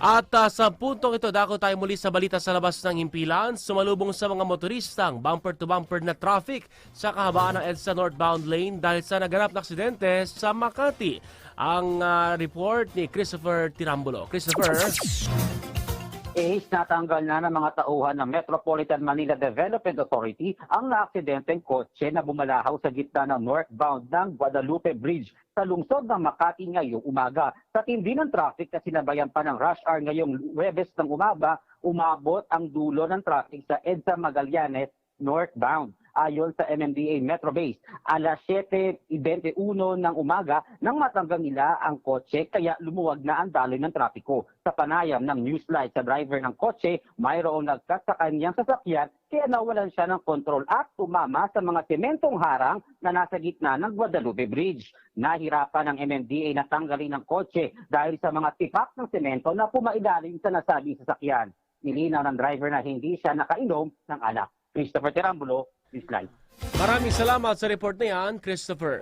At ah, sa puntong ito, dako tayo muli sa balita sa labas ng himpilan, sumalubong sa mga motoristang bumper-to-bumper na traffic sa kahabaan ng EDSA northbound lane dahil sa naganap na aksidente sa Makati. Ang ah, report ni Christopher Tirambulo. Christopher? Eh, natanggal na ng mga tauhan ng Metropolitan Manila Development Authority ang naaksidenteng kotse na bumalahaw sa gitna ng northbound ng Guadalupe Bridge sa lungsod ng Makati ngayong umaga. Sa tindi ng traffic na sinabayan pa ng rush hour ngayong Webes ng umaga, umabot ang dulo ng traffic sa EDSA Magallanes northbound. Ayon sa MMDA Metro Base, alas 7.21 ng umaga nang matanggal nila ang kotse kaya lumuwag na ang daloy ng trapiko. Sa panayam ng newslight sa driver ng kotse, mayroong nagkat sa kanyang sasakyan kaya nawalan siya ng kontrol at tumama sa mga sementong harang na nasa gitna ng Guadalupe Bridge. Nahirapan ng MMDA na tanggalin ang kotse dahil sa mga tipak ng semento na pumailalim sa nasabing sasakyan. Nilinaw ng driver na hindi siya nakainom ng alak. Christopher Terambulo, Newsline. Maraming salamat sa report na yan, Christopher.